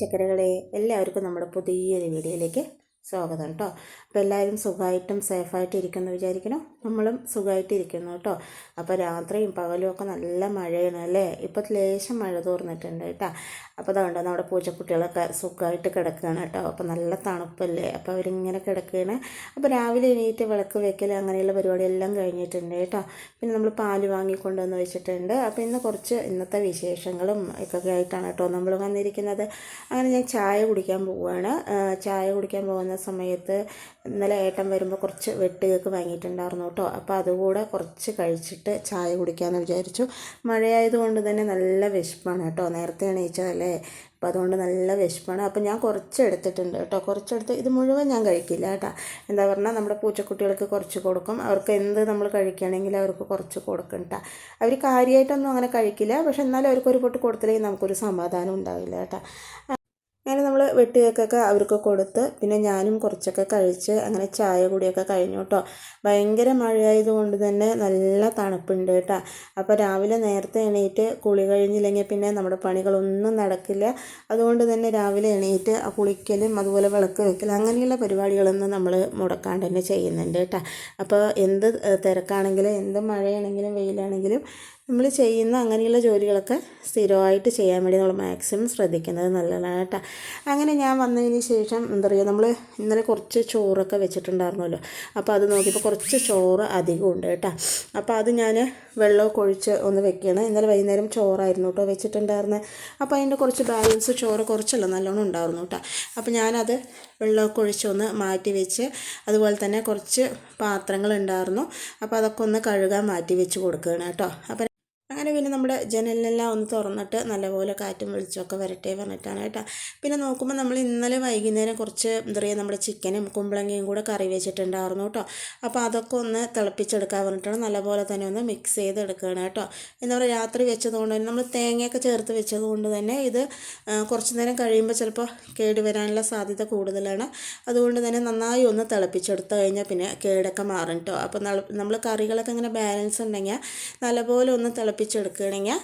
ചക്കരകളെ എല്ലാവർക്കും നമ്മുടെ പുതിയൊരു വീഡിയോയിലേക്ക് സ്വാഗതം കേട്ടോ അപ്പോൾ എല്ലാവരും സുഖമായിട്ടും സേഫായിട്ട് ഇരിക്കുന്നു വിചാരിക്കണം നമ്മളും സുഖമായിട്ട് ഇരിക്കുന്നു കേട്ടോ അപ്പോൾ രാത്രിയും പകലും ഒക്കെ നല്ല മഴയാണ് അല്ലേ? ഇപ്പോൾ ലേശം മഴ തോർന്നിട്ടുണ്ട് കേട്ടോ അപ്പോൾ അതുകൊണ്ട് നമ്മുടെ പൂച്ചക്കുട്ടികളൊക്കെ സുഖമായിട്ട് കിടക്കുകയാണ് കേട്ടോ അപ്പോൾ നല്ല തണുപ്പല്ലേ? അപ്പോൾ അവരിങ്ങനെ കിടക്കുകയാണ് അപ്പോൾ രാവിലെ എണീറ്റ് വിളക്ക് വെക്കൽ അങ്ങനെയുള്ള പരിപാടിയെല്ലാം കഴിഞ്ഞിട്ടുണ്ട് കേട്ടോ പിന്നെ നമ്മൾ പാൽ വാങ്ങിക്കൊണ്ടുവന്ന് വെച്ചിട്ടുണ്ട്. അപ്പോൾ ഇന്ന് കുറച്ച് ഇന്നത്തെ വിശേഷങ്ങളും ഒക്കെ ആയിട്ടാണ് കേട്ടോ നമ്മൾ വന്നിരിക്കുന്നത്. അങ്ങനെ ഞാൻ ചായ കുടിക്കാൻ പോവുകയാണ് ചായ കുടിക്കാൻ പോകുന്ന സമയത്ത് ഇന്നലെ ഏട്ടൻ വരുമ്പോൾ കുറച്ച് വെട്ട് കേക്ക് വാങ്ങിയിട്ടുണ്ടായിരുന്നു കേട്ടോ. അപ്പോൾ അതുകൂടെ കുറച്ച് കഴിച്ചിട്ട് ചായ കുടിക്കാമെന്ന് വിചാരിച്ചു. മഴയായതുകൊണ്ട് തന്നെ നല്ല വിശപ്പാണ് കേട്ടോ. നേരത്തെ എണീച്ചതല്ലേ? അപ്പോൾ അതുകൊണ്ട് നല്ല വിശപ്പാണ്. അപ്പോൾ ഞാൻ കുറച്ച് എടുത്തിട്ടുണ്ട് കേട്ടോ. കുറച്ചെടുത്ത് ഇത് മുഴുവൻ ഞാൻ കഴിക്കില്ല കേട്ടോ. എന്താ പറഞ്ഞാൽ നമ്മുടെ പൂച്ചക്കുട്ടികൾക്ക് കുറച്ച് കൊടുക്കും. അവർക്ക് എന്ത് നമ്മൾ കഴിക്കുകയാണെങ്കിൽ അവർക്ക് കുറച്ച് കൊടുക്കും കേട്ടോ. അവർ കാര്യമായിട്ടൊന്നും അങ്ങനെ കഴിക്കില്ല. പക്ഷെ എന്നാലും അവർക്കൊരു പൊട്ട് കൊടുത്തില്ലെങ്കിൽ നമുക്കൊരു സമാധാനം ഉണ്ടാവില്ല കേട്ടോ. അങ്ങനെ നമ്മൾ വെട്ടുകേക്കൊക്കെ അവർക്ക് കൊടുത്ത് പിന്നെ ഞാനും കുറച്ചൊക്കെ കഴിച്ച് അങ്ങനെ ചായ കൂടിയൊക്കെ കഴിഞ്ഞു കേട്ടോ. ഭയങ്കര മഴയായതുകൊണ്ട് തന്നെ നല്ല തണുപ്പുണ്ട് കേട്ടോ. അപ്പോൾ രാവിലെ നേരത്തെ എണീറ്റ് കുളി കഴിഞ്ഞില്ലെങ്കിൽ പിന്നെ നമ്മുടെ പണികളൊന്നും നടക്കില്ല. അതുകൊണ്ട് തന്നെ രാവിലെ എണീറ്റ് ആ കുളിക്കലും അതുപോലെ വിളക്ക് വെക്കലും അങ്ങനെയുള്ള പരിപാടികളൊന്നും നമ്മൾ മുടക്കാണ്ട് തന്നെ ചെയ്യുന്നുണ്ട് കേട്ടോ. അപ്പോൾ എന്ത് തിരക്കാണെങ്കിലും എന്ത് മഴയാണെങ്കിലും വെയിലാണെങ്കിലും നമ്മൾ ചെയ്യുന്ന അങ്ങനെയുള്ള ജോലികളൊക്കെ സ്ഥിരമായിട്ട് ചെയ്യാൻ വേണ്ടി നമ്മൾ മാക്സിമം ശ്രദ്ധിക്കുന്നത് നല്ലതാണ് കേട്ടോ അങ്ങനെ ഞാൻ വന്നതിന് ശേഷം എന്താ പറയുക നമ്മൾ ഇന്നലെ കുറച്ച് ചോറൊക്കെ വെച്ചിട്ടുണ്ടായിരുന്നല്ലോ. അപ്പോൾ അത് നോക്കിയപ്പോൾ കുറച്ച് ചോറ് അധികം ഉണ്ട് കേട്ടോ. അപ്പോൾ അത് ഞാൻ വെള്ളമൊക്കെ ഒഴിച്ച് ഒന്ന് വെക്കണം. ഇന്നലെ വൈകുന്നേരം ചോറായിരുന്നു കേട്ടോ വെച്ചിട്ടുണ്ടായിരുന്നത് അപ്പോൾ അതിന്റെ കുറച്ച് ബാലൻസ് ചോറ് കുറച്ചല്ല നല്ലോണം ഉണ്ടായിരുന്നു കേട്ടോ. അപ്പോൾ ഞാനത് വെള്ളമൊക്കെ ഒഴിച്ചൊന്ന് മാറ്റി വെച്ച് അതുപോലെ തന്നെ കുറച്ച് പാത്രങ്ങൾ ഉണ്ടായിരുന്നു. അപ്പോൾ അതൊക്കെ ഒന്ന് കഴുകാൻ മാറ്റി വെച്ച് കൊടുക്കുകയാണ് കേട്ടോ. അപ്പോൾ അങ്ങനെ പിന്നെ നമ്മുടെ ജനലിനെല്ലാം ഒന്ന് തുറന്നിട്ട് നല്ലപോലെ കാറ്റും വെളിച്ചമൊക്കെ വരട്ടെ പറഞ്ഞിട്ടാണ് കേട്ടോ. പിന്നെ നോക്കുമ്പോൾ നമ്മൾ ഇന്നലെ വൈകുന്നേരം കുറച്ച് എന്താ പറയുക നമ്മുടെ ചിക്കനും കുമ്പളങ്ങയും കൂടെ കറി വെച്ചിട്ടുണ്ടായിരുന്നു കേട്ടോ. അപ്പോൾ അതൊക്കെ ഒന്ന് തിളപ്പിച്ചെടുക്കാൻ പറഞ്ഞിട്ടാണ് നല്ലപോലെ തന്നെ ഒന്ന് മിക്സ് ചെയ്ത് ചെയ്തെടുക്കുകയാണ് കേട്ടോ. എന്താ പറയുക രാത്രി വെച്ചതുകൊണ്ട് തന്നെ നമ്മൾ തേങ്ങയൊക്കെ ചേർത്ത് വെച്ചതുകൊണ്ട് തന്നെ ഇത് കുറച്ച് നേരം കഴിയുമ്പോൾ ചിലപ്പോൾ കേട് വരാനുള്ള സാധ്യത കൂടുതലാണ്. അതുകൊണ്ട് തന്നെ നന്നായി ഒന്ന് തിളപ്പിച്ചെടുത്ത് കഴിഞ്ഞാൽ പിന്നെ കേടൊക്കെ മാറും കേട്ടോ. അപ്പോൾ നമ്മൾ കറികളൊക്കെ ഇങ്ങനെ ബാലൻസ് ഉണ്ടെങ്കിൽ നല്ലപോലെ ഒന്ന് തിളപ്പിച്ചെടുക്കുകയാണെങ്കിൽ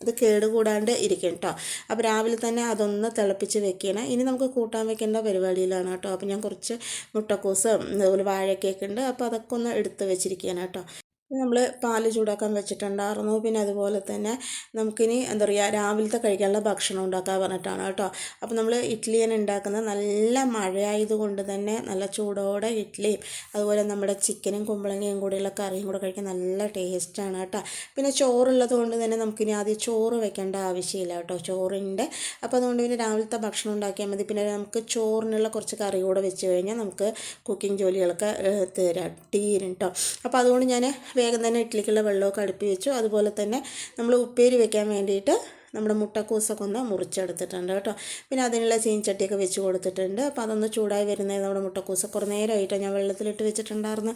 അത് കേട് കൂടാണ്ട് ഇരിക്കും കേട്ടോ അപ്പോൾ രാവിലെ തന്നെ അതൊന്ന് തിളപ്പിച്ച് വെക്കണം ഇനി നമുക്ക് കൂട്ടാൻ വെക്കേണ്ട പരിപാടിയിലാണ് കേട്ടോ. അപ്പോൾ ഞാൻ കുറച്ച് മുട്ടക്കൂസും അതുപോലെ വാഴക്കൊക്കെ ഉണ്ട്. അപ്പോൾ അതൊക്കെ ഒന്ന് എടുത്ത് വെച്ചിരിക്കുകയാണ് കേട്ടോ. നമ്മൾ പാൽ ചൂടാക്കാൻ വെച്ചിട്ടുണ്ടായിരുന്നു. പിന്നെ അതുപോലെ തന്നെ നമുക്കിനി എന്താ പറയുക രാവിലത്തെ കഴിക്കാനുള്ള ഭക്ഷണം ഉണ്ടാക്കാൻ പറഞ്ഞിട്ടാണ് കേട്ടോ. അപ്പോൾ നമ്മൾ ഇഡ്ഡലിയാണ് ഉണ്ടാക്കുന്നത് നല്ല മഴയായതുകൊണ്ട് തന്നെ നല്ല ചൂടോടെ ഇഡ്ഡലിയും അതുപോലെ നമ്മുടെ ചിക്കനും കുമ്പളങ്ങയും കൂടെയുള്ള കറിയും കൂടെ കഴിക്കാൻ നല്ല ടേസ്റ്റാണ് കേട്ടോ. പിന്നെ ചോറുള്ളത് കൊണ്ട് തന്നെ നമുക്കിനി ആദ്യം ചോറ് വെക്കേണ്ട ആവശ്യമില്ല കേട്ടോ ചോറുണ്ട് അപ്പോൾ അതുകൊണ്ട് പിന്നെ രാവിലത്തെ ഭക്ഷണം ഉണ്ടാക്കിയാൽ മതി. പിന്നെ നമുക്ക് ചോറിനുള്ള കുറച്ച് കറി കൂടെ വെച്ച് കഴിഞ്ഞാൽ നമുക്ക് കുക്കിംഗ് ജോലികളൊക്കെ തീരാം തരാം കേട്ടോ. അപ്പോൾ അതുകൊണ്ട് ഞാൻ വേഗം തന്നെ ഇഡ്ഡലിക്കുള്ള വെള്ളമൊക്കെ അടുപ്പി വെച്ചു. അതുപോലെ തന്നെ നമ്മൾ ഉപ്പേരി വെക്കാൻ വേണ്ടിയിട്ട് നമ്മുടെ മുട്ടക്കൂസൊക്കെ ഒന്ന് മുറിച്ചെടുത്തിട്ടുണ്ട് കേട്ടോ. പിന്നെ അതിനുള്ള ചീൻചട്ടിയൊക്കെ വെച്ച് കൊടുത്തിട്ടുണ്ട്. അപ്പോൾ അതൊന്ന് ചൂടായി വരുന്നത് നമ്മുടെ മുട്ടക്കൂസ് കുറേ നേരമായിട്ടോ ഞാൻ വെള്ളത്തിലിട്ട് വെച്ചിട്ടുണ്ടായിരുന്നു.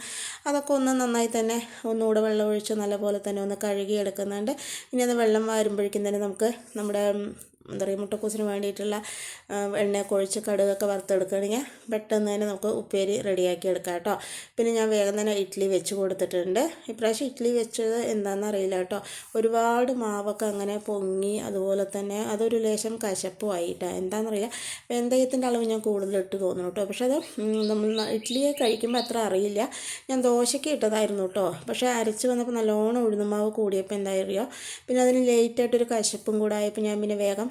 അതൊക്കെ ഒന്ന് നന്നായി തന്നെ ഒന്നുകൂടെ വെള്ളം ഒഴിച്ച് നല്ലപോലെ തന്നെ ഒന്ന് കഴുകി എടുക്കുന്നുണ്ട് ഇനി അത് വെള്ളം വരുമ്പോഴേക്കും തന്നെ നമുക്ക് നമ്മുടെ എന്താ പറയുക മുട്ടക്കൂസിന് വേണ്ടിയിട്ടുള്ള എണ്ണ ഒഴിച്ച് കടുകൊക്കെ വറുത്തെടുക്കുകയാണെങ്കിൽ പെട്ടെന്ന് തന്നെ നമുക്ക് ഉപ്പേരി റെഡിയാക്കി എടുക്കാം കേട്ടോ. പിന്നെ ഞാൻ വേഗം തന്നെ ഇഡ്ഡലി വെച്ച് കൊടുത്തിട്ടുണ്ട്. ഇപ്രാവശ്യം ഇഡ്ഡലി വെച്ചത് എന്താണെന്ന് അറിയില്ല കേട്ടോ. ഒരുപാട് മാവൊക്കെ അങ്ങനെ പൊങ്ങി അതുപോലെ തന്നെ അതൊരു ലേശം കശപ്പുമായി കേട്ടോ എന്താണെന്നറിയില്ല വെന്തയത്തിന്റെ അളവ് ഞാൻ കൂടുതൽ ഇട്ട് തോന്നുന്നു കേട്ടോ. പക്ഷേ അത് നമ്മൾ ഇഡ്ഡലിയെ കഴിക്കുമ്പോൾ അത്ര അറിയില്ല. ഞാൻ ദോശയ്ക്ക് ഇട്ടതായിരുന്നു കേട്ടോ. പക്ഷേ അരച്ച് വന്നപ്പോൾ നല്ലോണം ഉഴുന്നുമാവ് കൂടിയപ്പോൾ എന്താ അറിയോ? പിന്നെ അതിന് ലേറ്റായിട്ടൊരു കശപ്പും കൂടെ ആയപ്പോൾ ഞാൻ പിന്നെ വേഗം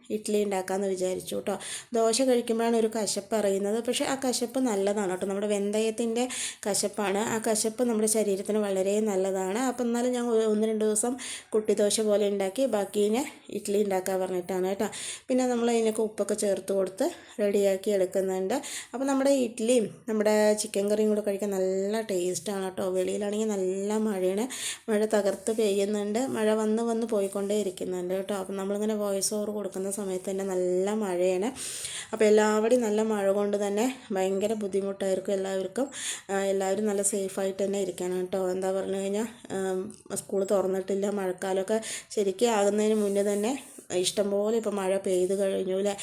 ഇഡ്ഡലി ഉണ്ടാക്കാമെന്ന് വിചാരിച്ചു കേട്ടോ ദോശ കഴിക്കുമ്പോഴാണ് ഒരു കശപ്പ് അറിയുന്നത്. പക്ഷേ ആ കശപ്പ് നല്ലതാണ് കേട്ടോ നമ്മുടെ വെന്തയത്തിന്റെ കശപ്പാണ്. ആ കശപ്പ് നമ്മുടെ ശരീരത്തിന് വളരെ നല്ലതാണ്. അപ്പോൾ എന്നാലും ഞാൻ ഒന്ന് രണ്ട് ദിവസം കുട്ടി ദോശ പോലെ ഉണ്ടാക്കി ബാക്കിനെ ഇഡ്ഡലി ഉണ്ടാക്കാൻ പറഞ്ഞിട്ടാണ് കേട്ടോ. പിന്നെ നമ്മൾ അതിനൊക്കെ ഉപ്പൊക്കെ ചേർത്ത് കൊടുത്ത് റെഡിയാക്കി എടുക്കുന്നുണ്ട്. അപ്പോൾ നമ്മുടെ ഇഡ്ഡലിയും നമ്മുടെ ചിക്കൻ കറിയും കൂടെ കഴിക്കാൻ നല്ല ടേസ്റ്റാണ് കേട്ടോ വെളിയിലാണെങ്കിൽ നല്ല മഴയാണ്. മഴ തകർത്ത് പെയ്യുന്നുണ്ട്. മഴ വന്ന് വന്ന് പോയിക്കൊണ്ടേ ഇരിക്കുന്നുണ്ട് കേട്ടോ അപ്പം നമ്മളിങ്ങനെ വോയിസ് ഓവർ കൊടുക്കുന്ന സമയത്ത് തന്നെ നല്ല മഴയാണ്. അപ്പോൾ എല്ലാവരും നല്ല മഴ കൊണ്ട് തന്നെ ഭയങ്കര ബുദ്ധിമുട്ടായിരിക്കും എല്ലാവർക്കും. എല്ലാവരും നല്ല സേഫായിട്ട് തന്നെ ഇരിക്കണം കേട്ടോ. എന്താ പറഞ്ഞു കഴിഞ്ഞാൽ സ്കൂൾ തുറന്നിട്ടില്ല മഴക്കാലമൊക്കെ ശരിക്കും ആകുന്നതിന് മുന്നേ തന്നെ ഇഷ്ടംപോലെ ഇപ്പോൾ മഴ പെയ്ത് കഴിഞ്ഞു അല്ലേ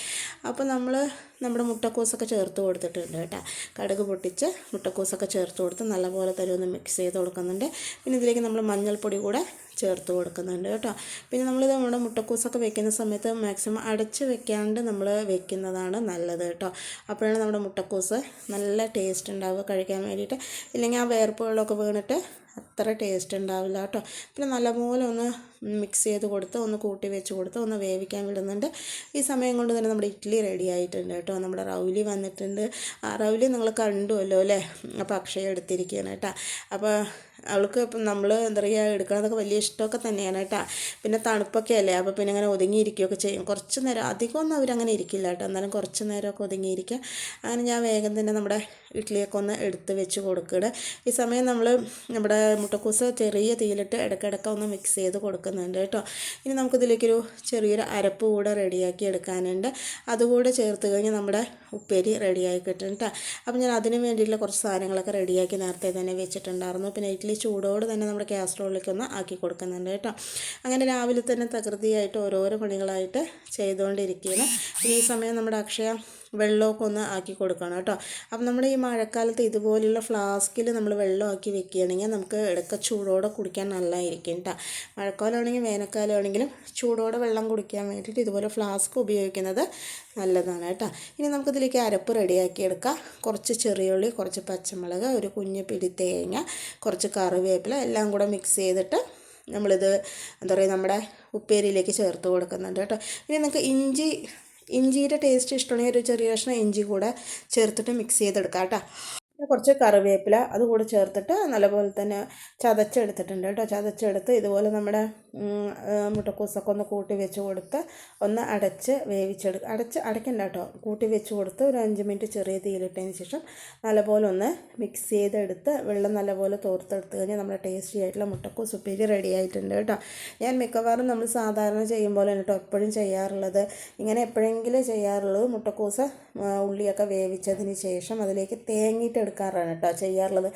അപ്പോൾ നമ്മൾ നമ്മുടെ മുട്ടക്കോസൊക്കെ ചേർത്ത് കൊടുത്തിട്ടുണ്ട് കേട്ടോ. കടുക് പൊട്ടിച്ച് മുട്ടക്കോസൊക്കെ ചേർത്ത് കൊടുത്ത് നല്ലപോലെ തരി ഒന്ന് മിക്സ് ചെയ്ത് കൊടുക്കുന്നുണ്ട്. പിന്നെ ഇതിലേക്ക് നമ്മൾ മഞ്ഞൾപ്പൊടി കൂടെ ചേർത്ത് കൊടുക്കുന്നുണ്ട് കേട്ടോ. പിന്നെ നമ്മളിത് നമ്മുടെ മുട്ടക്കൂസൊക്കെ വെക്കുന്ന സമയത്ത് മാക്സിമം അടച്ച് വെക്കാണ്ട് നമ്മൾ വെക്കുന്നതാണ് നല്ലത് കേട്ടോ. അപ്പോഴാണ് നമ്മുടെ മുട്ടക്കൂസ് നല്ല ടേസ്റ്റ് ഉണ്ടാവുക കഴിക്കാൻ വേണ്ടിയിട്ട്. ഇല്ലെങ്കിൽ ആ വേർപ്പുകളൊക്കെ വീണിട്ട് അത്ര ടേസ്റ്റ് ഉണ്ടാവില്ല കേട്ടോ. പിന്നെ നല്ലപോലെ ഒന്ന് മിക്സ് ചെയ്ത് കൊടുത്ത് ഒന്ന് കൂട്ടി വെച്ച് കൊടുത്ത് ഒന്ന് വേവിക്കാൻ വിടുന്നുണ്ട്. ഈ സമയം കൊണ്ട് തന്നെ നമ്മുടെ ഇഡ്ഡലി റെഡി ആയിട്ടുണ്ട് കേട്ടോ. നമ്മുടെ റൗലി വന്നിട്ടുണ്ട്. ആ റൗലി നിങ്ങൾ കണ്ടുവല്ലോ അല്ലേ? അപ്പോൾ അക്ഷയ എടുത്തിരിക്കുകയാണ് കേട്ടോ. അപ്പോൾ അവൾക്ക് ഇപ്പം നമ്മൾ എന്താ പറയുക എടുക്കണതൊക്കെ വലിയ ഇഷ്ടമൊക്കെ തന്നെയാണ് കേട്ടോ. പിന്നെ തണുപ്പൊക്കെ അല്ലേ അപ്പോൾ പിന്നെ അങ്ങനെ ഒതുങ്ങിയിരിക്കുകയൊക്കെ ചെയ്യും. കുറച്ച് നേരം അധികമൊന്നും അവരങ്ങനെ ഇരിക്കില്ല കേട്ടോ. എന്നാലും കുറച്ച് നേരമൊക്കെ ഒതുങ്ങിയിരിക്കുക. അങ്ങനെ ഞാൻ വേഗം തന്നെ നമ്മുടെ ഇഡ്ഡലിയൊക്കെ ഒന്ന് എടുത്ത് വെച്ച് കൊടുക്കുക ഈ സമയം നമ്മൾ നമ്മുടെ മുട്ടക്കൂസ് ചെറിയ തീയിലിട്ട് ഇടയ്ക്കിടയ്ക്ക് ഒന്ന് മിക്സ് ചെയ്ത് കൊടുക്കുന്നുണ്ട് കേട്ടോ. ഇനി നമുക്കിതിലേക്കൊരു ചെറിയൊരു അരപ്പ് കൂടെ റെഡിയാക്കി എടുക്കാനുണ്ട്. അതുകൂടെ ചേർത്ത് കഴിഞ്ഞാൽ നമ്മുടെ ഉപ്പേരി റെഡിയായി കിട്ടും കേട്ടോ. അപ്പം ഞാൻ അതിന് വേണ്ടിയിട്ടുള്ള കുറച്ച് സാധനങ്ങളൊക്കെ റെഡിയാക്കി നേരത്തെ തന്നെ വെച്ചിട്ടുണ്ടായിരുന്നു. പിന്നെ ഇഡ്ഡലി ചൂടോട് തന്നെ നമ്മുടെ കാസറോളിലേക്ക് ഒന്ന് ആക്കി കൊടുക്കുന്നുണ്ട് കേട്ടോ. അങ്ങനെ രാവിലെ തന്നെ തകൃതിയായിട്ട് ഓരോരോ പണികളായിട്ട് ചെയ്തുകൊണ്ടിരിക്കുകയാണ്. ഈ സമയം നമ്മുടെ അക്ഷയ വെള്ളമൊക്കെ ഒന്ന് ആക്കി കൊടുക്കണം കേട്ടോ. അപ്പം നമ്മൾ ഈ മഴക്കാലത്ത് ഇതുപോലെയുള്ള ഫ്ലാസ്കിൽ നമ്മൾ വെള്ളമാക്കി വെക്കുകയാണെങ്കിൽ നമുക്ക് ഇടയ്ക്ക് ചൂടോടെ കുടിക്കാൻ നല്ലതായിരിക്കും കേട്ടോ. മഴക്കാലമാണെങ്കിലും വേനൽക്കാലമാണെങ്കിലും ചൂടോടെ വെള്ളം കുടിക്കാൻ വേണ്ടിയിട്ട് ഇതുപോലെ ഫ്ലാസ്ക് ഉപയോഗിക്കുന്നത് നല്ലതാണ് കേട്ടോ. ഇനി നമുക്കിതിലേക്ക് അരപ്പ് റെഡിയാക്കി എടുക്കാം. കുറച്ച് ചെറിയുള്ളി കുറച്ച് പച്ചമുളക് ഒരു കുഞ്ഞ് പിടി തേങ്ങ കുറച്ച് കറിവേപ്പില എല്ലാം കൂടെ മിക്സ് ചെയ്തിട്ട് നമ്മളിത് എന്താ പറയുക നമ്മുടെ ഉപ്പേരിയിലേക്ക് ചേർത്ത് കൊടുക്കുന്നുണ്ട് കേട്ടോ. ഇനി നിങ്ങൾക്ക് ഇഞ്ചി ഇഞ്ചിയുടെ ടേസ്റ്റ് ഇഷ്ടമാണെങ്കിൽ ഒരു ചെറിയ കഷ്ണം ഇഞ്ചി കൂടെ ചേർത്തിട്ട് മിക്സ് ചെയ്തെടുക്കാം കേട്ടോ. കുറച്ച് കറിവേപ്പില അതുകൂടെ ചേർത്തിട്ട് നല്ലപോലെ തന്നെ ചതച്ചെടുത്തിട്ടുണ്ട് കേട്ടോ. ചതച്ചെടുത്ത് ഇതുപോലെ നമ്മുടെ മുട്ടക്കൂസൊക്കെ ഒന്ന് കൂട്ടി വെച്ച് കൊടുത്ത് ഒന്ന് അടച്ച് വേവിച്ചെടു അടച്ച് അടയ്ക്കണ്ട കേട്ടോ. കൂട്ടി വെച്ച് കൊടുത്ത് ഒരു അഞ്ച് മിനിറ്റ് ചെറിയ തീയിലിട്ടതിന് ശേഷം നല്ലപോലെ ഒന്ന് മിക്സ് ചെയ്തെടുത്ത് വെള്ളം നല്ലപോലെ തോർത്തെടുത്ത് കഴിഞ്ഞാൽ നമ്മുടെ ടേസ്റ്റി ആയിട്ടുള്ള മുട്ടക്കൂസ് ഉപ്പേരി റെഡി ആയിട്ടുണ്ട് കേട്ടോ. ഞാൻ മിക്കവാറും നമ്മൾ സാധാരണ ചെയ്യും പോലെ കേട്ടോ എപ്പോഴും ചെയ്യാറുള്ളത്. ഇങ്ങനെ എപ്പോഴെങ്കിലും ചെയ്യാറുള്ളത് മുട്ടക്കൂസ് ഉള്ളിയൊക്കെ വേവിച്ചതിന് ശേഷം അതിലേക്ക് തേങ്ങിയിട്ട് എടുക്കാറാണ് കേട്ടോ ചെയ്യാറുള്ളത്.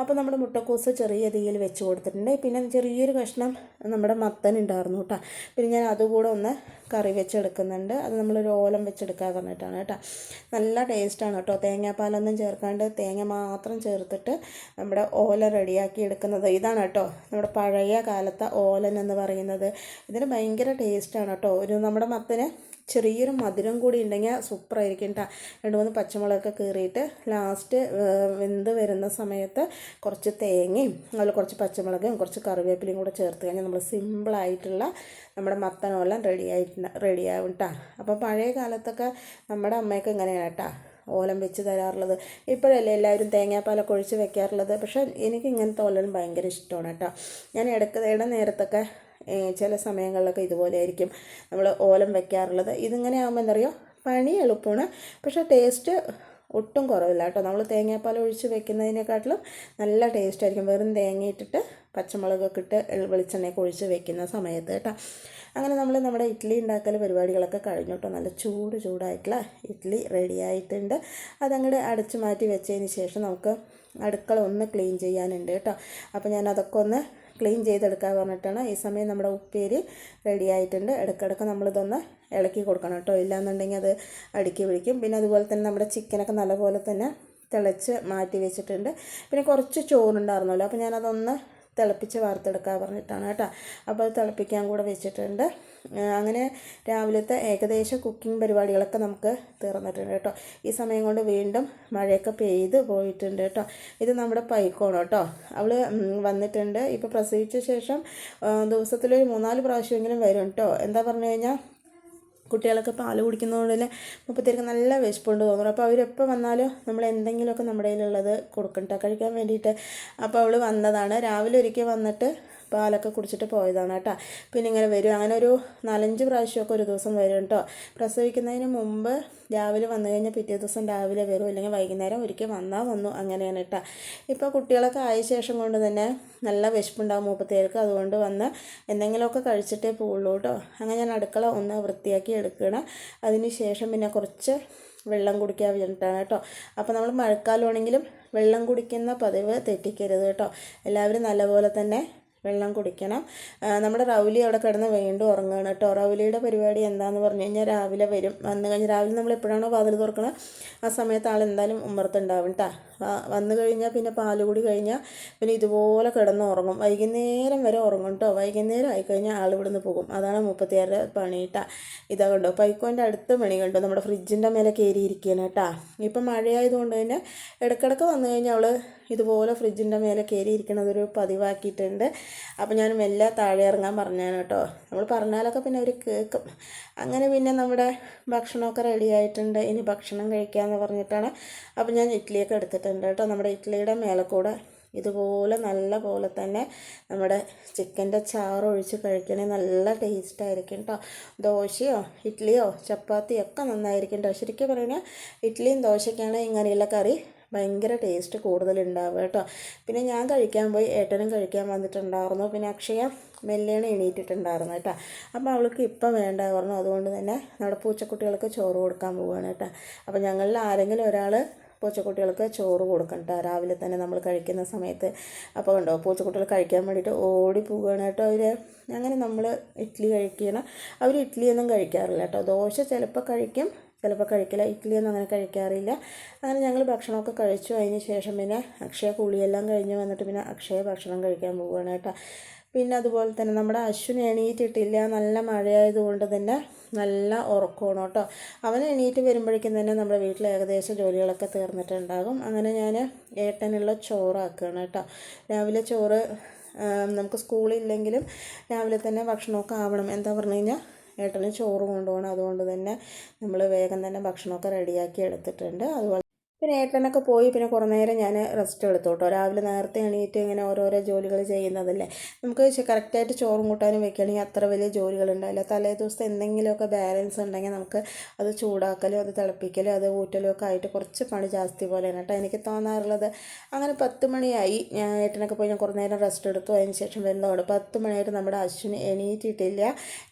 അപ്പോൾ നമ്മുടെ മുട്ടക്കൂസ് ചെറിയ തീയിൽ വെച്ച് കൊടുത്തിട്ടുണ്ട്. പിന്നെ ചെറിയൊരു കഷ്ണം നമ്മുടെ മത്തൻ ഉണ്ടായിരുന്നു കേട്ടോ. പിന്നെ ഞാൻ അതുകൂടെ ഒന്ന് കറി വെച്ചെടുക്കുന്നുണ്ട്. അത് നമ്മളൊരു ഓലം വെച്ചെടുക്കാൻ പറഞ്ഞിട്ടാണ് കേട്ടോ. നല്ല ടേസ്റ്റാണ് കേട്ടോ. തേങ്ങാപ്പാലൊന്നും ചേർക്കാണ്ട് തേങ്ങ മാത്രം ചേർത്തിട്ട് നമ്മുടെ ഓല റെഡിയാക്കി എടുക്കുന്നത്. ഇതാണ് കേട്ടോ നമ്മുടെ പഴയ കാലത്തെ ഓലൻ എന്ന് പറയുന്നത്. ഇതിന് ഭയങ്കര ടേസ്റ്റാണ് കേട്ടോ. ഒരു നമ്മുടെ മത്തന് ചെറിയൊരു മധുരം കൂടി ഉണ്ടെങ്കിൽ സൂപ്പറായിരിക്കും കേട്ടോ രണ്ട് മൂന്ന് പച്ചമുളകൊക്കെ കീറിയിട്ട് ലാസ്റ്റ് വെന്ത് വരുന്ന സമയത്ത് കുറച്ച് തേങ്ങയും അതിൽ കുറച്ച് പച്ചമുളകും കുറച്ച് കറിവേപ്പിലയും കൂടെ ചേർത്ത് കഴിഞ്ഞാൽ നമ്മൾ സിമ്പിളായിട്ടുള്ള നമ്മുടെ മത്തനോലം റെഡി ആയിട്ട് റെഡിയാവും കേട്ടോ അപ്പോൾ പഴയ കാലത്തൊക്കെ നമ്മുടെ അമ്മയൊക്കെ ഇങ്ങനെയാണ് കേട്ടോ ഓലം വെച്ച് തരാറുള്ളത്. ഇപ്പോഴല്ലേ എല്ലാവരും തേങ്ങാപ്പാലൊക്കെ ഒഴിച്ച് വെക്കാറുള്ളത്. പക്ഷേ എനിക്ക് ഇങ്ങനത്തെ ഓലം ഭയങ്കര ഇഷ്ടമാണ് കേട്ടോ ഞാൻ ഇടയ്ക്ക് ഇട നേരത്തൊക്കെ ചില സമയങ്ങളിലൊക്കെ ഇതുപോലെ ആയിരിക്കും നമ്മൾ ഓലം വെക്കാറുള്ളത്. ഇതിങ്ങനെ ആകുമ്പോൾ എന്താ പറയുക പണി എളുപ്പമാണ്. പക്ഷേ ടേസ്റ്റ് ഒട്ടും കുറവില്ല കേട്ടോ. നമ്മൾ തേങ്ങാപ്പാൽ ഒഴിച്ച് വെക്കുന്നതിനെക്കാട്ടിലും നല്ല ടേസ്റ്റ് ആയിരിക്കും. വെറും തേങ്ങ ഇട്ടിട്ട് പച്ചമുളകൊക്കെ ഇട്ട് വെളിച്ചെണ്ണയൊക്കെ ഒഴിച്ച് വെക്കുന്ന സമയത്ത് കേട്ടോ. അങ്ങനെ നമ്മൾ നമ്മുടെ ഇഡ്ഡലി ഉണ്ടാക്കൽ പരിപാടികളൊക്കെ കഴിഞ്ഞു കേട്ടോ. നല്ല ചൂട് ചൂടായിട്ടുള്ള ഇഡ്ഡലി റെഡിയായിട്ടുണ്ട് അതങ്ങോട്ട് അടച്ചു മാറ്റി വെച്ചതിന് ശേഷം നമുക്ക് അടുക്കള ഒന്ന് ക്ലീൻ ചെയ്യാനുണ്ട് കേട്ടോ. അപ്പോൾ ഞാൻ അതൊക്കെ ഒന്ന് ക്ലീൻ ചെയ്തെടുക്കാൻ പറഞ്ഞിട്ടാണ് ഈ സമയം നമ്മുടെ ഉപ്പേരി റെഡി ആയിട്ടുണ്ട്. ഇടയ്ക്കിടയ്ക്ക് നമ്മളിതൊന്ന് ഇളക്കി കൊടുക്കണം കേട്ടോ. ഇല്ലാന്നുണ്ടെങ്കിൽ അത് അടുക്കി പിടിക്കും. പിന്നെ അതുപോലെ തന്നെ നമ്മുടെ ചിക്കനൊക്കെ നല്ലപോലെ തന്നെ തിളച്ച് മാറ്റി വെച്ചിട്ടുണ്ട്. പിന്നെ കുറച്ച് ചോറുണ്ടായിരുന്നല്ലോ. അപ്പോൾ ഞാനതൊന്ന് തിളപ്പിച്ച് വാർത്തെടുക്കാൻ പറഞ്ഞിട്ടാണ് കേട്ടോ. അപ്പോൾ അത് തിളപ്പിക്കാൻ കൂടെ വെച്ചിട്ടുണ്ട്. അങ്ങനെ രാവിലത്തെ ഏകദേശം കുക്കിംഗ് പരിപാടികളൊക്കെ നമുക്ക് തീർന്നിട്ടുണ്ട് കേട്ടോ. ഈ സമയം കൊണ്ട് വീണ്ടും മഴയൊക്കെ പെയ്ത് പോയിട്ടുണ്ട് കേട്ടോ. ഇത് നമ്മുടെ പൈക്കോണ് കേട്ടോ. അവൾ വന്നിട്ടുണ്ട്. ഇപ്പോൾ പ്രസവിച്ച ശേഷം ദിവസത്തിലൊരു മൂന്നാൽ പ്രാവശ്യമെങ്കിലും വരും കേട്ടോ. എന്താ പറഞ്ഞു കഴിഞ്ഞാൽ കുട്ടികളൊക്കെ പാൽ കുടിക്കുന്നതുകൊണ്ട് തന്നെ മുപ്പത്തേർക്ക് നല്ല വിശപ്പുണ്ട് തോന്നുന്നു. അപ്പോൾ അവരെപ്പോൾ വന്നാലും നമ്മൾ എന്തെങ്കിലുമൊക്കെ നമ്മുടെ കയ്യിലുള്ളത് കൊടുക്കണ്ട കഴിക്കാൻ വേണ്ടിയിട്ട്. അപ്പോൾ അവൾ വന്നതാണ്. രാവിലെ ഒരിക്കൽ വന്നിട്ട് പാലൊക്കെ കുടിച്ചിട്ട് പോയതാണ് കേട്ടോ. പിന്നെ ഇങ്ങനെ വരും. അങ്ങനെ ഒരു നാലഞ്ച് പ്രാവശ്യമൊക്കെ ഒരു ദിവസം വരും കേട്ടോ. പ്രസവിക്കുന്നതിന് മുമ്പ് രാവിലെ വന്നു കഴിഞ്ഞാൽ പിറ്റേ ദിവസം രാവിലെ വരും. അല്ലെങ്കിൽ വൈകുന്നേരം ഒരിക്കൽ വന്നാൽ വന്നു. അങ്ങനെയാണ് കേട്ടോ. ഇപ്പോൾ കുട്ടികളൊക്കെ ആയ ശേഷം കൊണ്ട് തന്നെ നല്ല വിശപ്പുണ്ടാകും മൂപ്പത്തേർക്ക് അതുകൊണ്ട് വന്ന് എന്തെങ്കിലുമൊക്കെ കഴിച്ചിട്ടേ പോവുള്ളൂ കേട്ടോ. അങ്ങനെ ഞാൻ അടുക്കള ഒന്ന് വൃത്തിയാക്കി എടുക്കണം. അതിന് ശേഷം പിന്നെ കുറച്ച് വെള്ളം കുടിക്കാൻ വേണ്ടിയിട്ടാണ് കേട്ടോ. അപ്പോൾ നമ്മൾ മഴക്കാലമാണെങ്കിലും വെള്ളം കുടിക്കുന്ന പതിവ് തെറ്റിക്കരുത് കേട്ടോ. എല്ലാവരും നല്ലപോലെ തന്നെ വെള്ളം കുടിക്കണം. നമ്മുടെ റൗലി അവിടെ കിടന്ന് വീണ്ടും ഉറങ്ങുകയാണ് കേട്ടോ. റൗലിയുടെ പരിപാടി എന്താന്ന് പറഞ്ഞു കഴിഞ്ഞാൽ രാവിലെ വരും. വന്നു കഴിഞ്ഞാൽ രാവിലെ നമ്മൾ എപ്പോഴാണോ വാതിൽ തുറക്കണത്? ആ സമയത്ത് ആൾ എന്തായാലും ഉമ്മർത്തുണ്ടാവും കേട്ടോ വന്നു കഴിഞ്ഞാൽ പിന്നെ പാൽ കൂടി കഴിഞ്ഞാൽ പിന്നെ ഇതുപോലെ കിടന്ന് ഉറങ്ങും. വൈകുന്നേരം വരെ ഉറങ്ങും കേട്ടോ വൈകുന്നേരം ആയിക്കഴിഞ്ഞാൽ ആൾ ഇവിടുന്ന് പോകും. അതാണ് മുപ്പത്തിയാറ് പണി ഇതാ കണ്ടോ. പൈക്കോന്റെ അടുത്ത പണി കണ്ടോ. നമ്മുടെ ഫ്രിഡ്ജിന്റെ മേലെ കയറിയിരിക്കുകയാണ് കേട്ടാ ഇപ്പം മഴയായതുകൊണ്ട് തന്നെ ഇടയ്ക്കിടയ്ക്ക് വന്നു കഴിഞ്ഞാൽ അവൾ ഇതുപോലെ ഫ്രിഡ്ജിന്റെ മേലെ കയറിയിരിക്കണത് ഒരു പതിവാക്കിയിട്ടുണ്ട്. അപ്പോൾ ഞാൻ മെല്ലെ താഴെ ഇറങ്ങാൻ പറഞ്ഞാണ് കേട്ടോ നമ്മൾ പറഞ്ഞാലൊക്കെ പിന്നെ അവർ കേൾക്കും. അങ്ങനെ പിന്നെ നമ്മുടെ ഭക്ഷണമൊക്കെ റെഡി ആയിട്ടുണ്ട്. ഇനി ഭക്ഷണം കഴിക്കാമെന്ന് പറഞ്ഞിട്ടാണ് അപ്പോൾ ഞാൻ ഇഡ്ഡലിയൊക്കെ എടുത്തിട്ടുണ്ട് കേട്ടോ. നമ്മുടെ ഇഡ്ഡലിയുടെ മേലെ കൂടെ ഇതുപോലെ നല്ല പോലെ തന്നെ നമ്മുടെ ചിക്കന്റെ ചാറ് ഒഴിച്ച് കഴിക്കണേ നല്ല ടേസ്റ്റ് ആയിരിക്കും കേട്ടോ. ദോശയോ ഇഡ്ഡലിയോ ചപ്പാത്തിയോ ഒക്കെ നന്നായിരിക്കും കേട്ടോ. ശരിക്കും പറയുന്നത് ഇഡ്ഡലിയും ദോശയ്ക്കാണ് ഇങ്ങനെയുള്ള കറി ഭയങ്കര ടേസ്റ്റ് കൂടുതലുണ്ടാവുക കേട്ടോ. പിന്നെ ഞാൻ കഴിക്കാൻ പോയി ഏട്ടനും കഴിക്കാൻ വന്നിട്ടുണ്ടായിരുന്നു. പിന്നെ അക്ഷയ മെല്ലേണ് എണീറ്റിട്ടുണ്ടായിരുന്നു കേട്ടോ. അപ്പോൾ അവൾക്ക് ഇപ്പം വേണ്ട പറഞ്ഞു. അതുകൊണ്ട് തന്നെ നമ്മുടെ പൂച്ചക്കുട്ടികൾക്ക് ചോറ് കൊടുക്കാൻ പോവുകയാണ് കേട്ടോ. അപ്പോൾ ഞങ്ങളിൽ ആരെങ്കിലും ഒരാൾ പൂച്ചക്കുട്ടികൾക്ക് ചോറ് കൊടുക്കണം കേട്ടോ രാവിലെ തന്നെ നമ്മൾ കഴിക്കുന്ന സമയത്ത് അപ്പോൾ കണ്ടോ പൂച്ചക്കുട്ടികൾ കഴിക്കാൻ വേണ്ടിയിട്ട് ഓടി പോവുകയാണ് കേട്ടോ അവർ അങ്ങനെ നമ്മൾ ഇഡ്ഡലി കഴിക്കണം അവർ ഇഡ്ഡലിയൊന്നും കഴിക്കാറില്ല കേട്ടോ ദോശ ചിലപ്പോൾ കഴിക്കും ചിലപ്പോൾ കഴിക്കില്ല. ഇഡ്ഡലിയൊന്നും അങ്ങനെ കഴിക്കാറില്ല. അങ്ങനെ ഞങ്ങൾ ഭക്ഷണമൊക്കെ കഴിച്ചു. അതിന് ശേഷം പിന്നെ അക്ഷയ കുളിയെല്ലാം കഴിഞ്ഞ് വന്നിട്ട് പിന്നെ അക്ഷയ ഭക്ഷണം കഴിക്കാൻ പോവുകയാണ് കേട്ടോ. പിന്നെ അതുപോലെ തന്നെ നമ്മുടെ അശ്വിന് എണീറ്റിട്ടില്ല. നല്ല മഴയായതുകൊണ്ട് തന്നെ നല്ല ഉറക്കമാണ് കേട്ടോ. അവൻ എണീറ്റ് വരുമ്പോഴേക്കും തന്നെ നമ്മുടെ വീട്ടിൽ ഏകദേശം ജോലികളൊക്കെ തീർന്നിട്ടുണ്ടാകും. അങ്ങനെ ഞാൻ ഏട്ടനുള്ള ചോറാക്കുകയാണ് കേട്ടോ. രാവിലെ ചോറ് നമുക്ക് സ്കൂളില്ലെങ്കിലും രാവിലെ തന്നെ ഭക്ഷണമൊക്കെ ആവണം. എന്താ പറഞ്ഞു കഴിഞ്ഞാൽ ഏട്ടന് ചോറ് കൊണ്ടുപോകണം. അതുകൊണ്ട് തന്നെ നമ്മൾ വേഗം തന്നെ ഭക്ഷണമൊക്കെ റെഡിയാക്കി എടുത്തിട്ടുണ്ട്. അതുപോലെ പിന്നെ ഏട്ടനൊക്കെ പോയി പിന്നെ കുറേ നേരം ഞാൻ റെസ്റ്റ് എടുത്തു കേട്ടോ രാവിലെ നേരത്തെ എണീറ്റ് ഇങ്ങനെ ഓരോരോ ജോലികൾ ചെയ്യുന്നതല്ലേ. നമുക്ക് കറക്റ്റായിട്ട് ചോറും കൂട്ടാനും വെക്കുകയാണെങ്കിൽ അത്ര വലിയ ജോലികൾ ജോലികളുണ്ടാവില്ല. തലേ ദിവസത്തെ എന്തെങ്കിലുമൊക്കെ ബാലൻസ് ഉണ്ടെങ്കിൽ നമുക്ക് അത് ചൂടാക്കലും അത് തിളപ്പിക്കലും അത് ഊറ്റലും ഒക്കെ ആയിട്ട് കുറച്ച് പണി ജാസ്തി പോലെയാണ് കേട്ടോ എനിക്ക് തോന്നാറുള്ളത്. അങ്ങനെ പത്ത് മണിയായി. ഞാൻ ഏട്ടനൊക്കെ പോയി ഞാൻ കുറേ നേരം റെസ്റ്റ് എടുത്തു. അതിന് ശേഷം വരുന്നതോട് പത്ത് മണിയായിട്ട് നമ്മുടെ അശ്വിന് എണീറ്റിട്ടില്ല.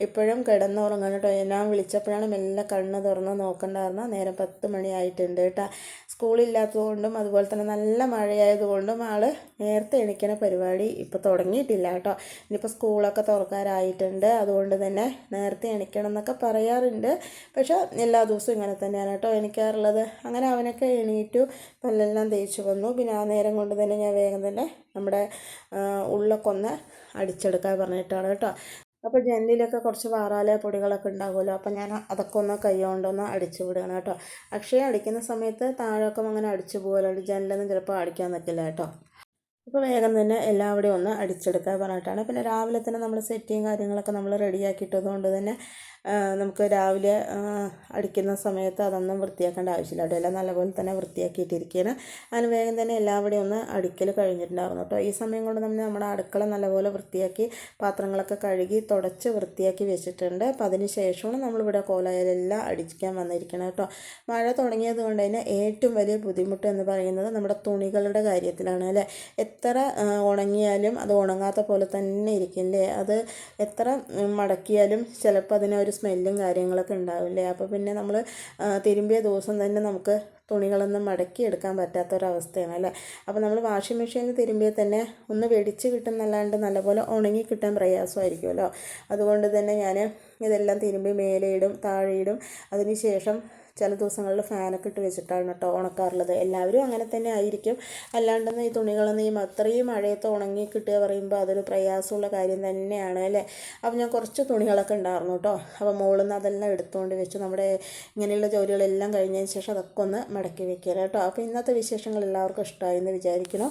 ഇപ്പോഴും കിടന്നുറങ്ങണം കേട്ടോ. ഞാൻ വിളിച്ചപ്പോഴാണ് മെല്ലെ കണ്ണ് തുറന്ന് നോക്കണ്ടായിരുന്നു നേരം പത്ത് മണിയായിട്ടുണ്ട് കേട്ടോ. സ്കൂളില്ലാത്തതുകൊണ്ടും അതുപോലെ തന്നെ നല്ല മഴയായതുകൊണ്ടും ആൾ നേരത്തെ എണീക്കണ പരിപാടി ഇപ്പോൾ തുടങ്ങിയിട്ടില്ല കേട്ടോ. ഇനിയിപ്പോൾ സ്കൂളൊക്കെ തുറക്കാറായിട്ടുണ്ട് അതുകൊണ്ട് തന്നെ നേരത്തെ എണീക്കണം എന്നൊക്കെ പറയാറുണ്ട്. പക്ഷേ എല്ലാ ദിവസവും ഇങ്ങനെ തന്നെയാണ് കേട്ടോ എണീക്കാറുള്ളത്. അങ്ങനെ അവനൊക്കെ എണീറ്റു പല്ലെല്ലാം തേച്ച് വന്നു. പിന്നെ ആ നേരം കൊണ്ട് തന്നെ ഞാൻ വേഗം തന്നെ നമ്മുടെ ഉള്ളൊക്കെ ഒന്ന് അടിച്ചെടുക്കാൻ പറഞ്ഞിട്ടാണ് കേട്ടോ. അപ്പോൾ ജനലിലൊക്കെ കുറച്ച് വാറാല പൊടികളൊക്കെ ഉണ്ടാകുമല്ലോ അപ്പോൾ ഞാൻ അതൊക്കെ ഒന്ന് കൈ കൊണ്ടൊന്ന് അടിച്ചു വിടുകയാണ് കേട്ടോ. അക്ഷയ അടിക്കുന്ന സമയത്ത് താഴൊക്കെ അങ്ങനെ അടിച്ചു പോകലുണ്ട്. ജനലൊന്നും ചിലപ്പോൾ അടിക്കാൻ നിൽക്കില്ല കേട്ടോ. അപ്പോൾ വേഗം തന്നെ എല്ലാവിടെയും ഒന്ന് അടിച്ചെടുക്കാൻ പറഞ്ഞിട്ടാണ്. പിന്നെ രാവിലെ തന്നെ നമ്മൾ സെറ്റിയും കാര്യങ്ങളൊക്കെ നമ്മൾ റെഡിയാക്കിയിട്ടതുകൊണ്ട് തന്നെ നമുക്ക് രാവിലെ അടിക്കുന്ന സമയത്ത് അതൊന്നും വൃത്തിയാക്കേണ്ട ആവശ്യമില്ല കേട്ടോ. എല്ലാം നല്ലപോലെ തന്നെ വൃത്തിയാക്കിയിട്ടിരിക്കുകയാണ്. അതിന് വേഗം തന്നെ എല്ലാവിടെയും ഒന്ന് അടിക്കൽ കഴിഞ്ഞിട്ടുണ്ടായിരുന്നു കേട്ടോ. ഈ സമയം കൊണ്ട് തന്നെ നമ്മുടെ അടുക്കള നല്ലപോലെ വൃത്തിയാക്കി പാത്രങ്ങളൊക്കെ കഴുകി തുടച്ച് വൃത്തിയാക്കി വെച്ചിട്ടുണ്ട്. അപ്പം അതിന് ശേഷമാണ് നമ്മളിവിടെ കോലായാലെല്ലാം അടിക്കാൻ വന്നിരിക്കണം കേട്ടോ. മഴ തുടങ്ങിയത് കൊണ്ട് തന്നെ ഏറ്റവും വലിയ ബുദ്ധിമുട്ട് എന്ന് പറയുന്നത് നമ്മുടെ തുണികളുടെ കാര്യത്തിലാണ് അല്ലേ? എത്ര ഉണങ്ങിയാലും അത് ഉണങ്ങാത്ത പോലെ തന്നെ ഇരിക്കില്ലേ അത് എത്ര മടക്കിയാലും ചിലപ്പോൾ അതിന് ഒരു സ്മെല്ലും കാര്യങ്ങളൊക്കെ ഉണ്ടാവില്ലേ അപ്പോൾ പിന്നെ നമ്മൾ തിരുമ്പിയ ദിവസം തന്നെ നമുക്ക് തുണികളൊന്നും മടക്കി എടുക്കാൻ പറ്റാത്തൊരവസ്ഥയാണ് അല്ലേ അപ്പോൾ നമ്മൾ വാഷിംഗ് മെഷീനിൽ തിരുമ്പിയാൽ തന്നെ ഒന്ന് വെടിച്ച് കിട്ടുന്നല്ലാണ്ട് നല്ലപോലെ ഉണങ്ങി കിട്ടാൻ പ്രയാസമായിരിക്കുമല്ലോ. അതുകൊണ്ട് തന്നെ ഞാൻ ഇതെല്ലാം തിരുമ്പി മേലെയിടും താഴെയിടും അതിന് ശേഷം ചില ദിവസങ്ങളിൽ ഫാനൊക്കെ ഇട്ട് വെച്ചിട്ടാണ് കേട്ടോ ഉണക്കാറുള്ളത്. എല്ലാവരും അങ്ങനെ തന്നെ ആയിരിക്കും. അല്ലാണ്ടെന്ന് ഈ തുണികളൊന്നും ഈ അത്രയും മഴയത്ത് ഉണങ്ങി കിട്ടുക പറയുമ്പോൾ അതൊരു പ്രയാസമുള്ള കാര്യം തന്നെയാണ് അല്ലേ? അപ്പോൾ ഞാൻ കുറച്ച് തുണികളൊക്കെ ഉണ്ടായിരുന്നു കേട്ടോ. അപ്പോൾ മുകളിൽ നിന്ന് അതെല്ലാം എടുത്തുകൊണ്ട് വെച്ച് നമ്മുടെ ഇങ്ങനെയുള്ള ജോലികളെല്ലാം കഴിഞ്ഞതിന് ശേഷം അതൊക്കെ ഒന്ന് മടക്കി വെക്കുക കേട്ടോ. അപ്പോൾ ഇന്നത്തെ വിശേഷങ്ങൾ എല്ലാവർക്കും ഇഷ്ടമായി എന്ന് വിചാരിക്കണം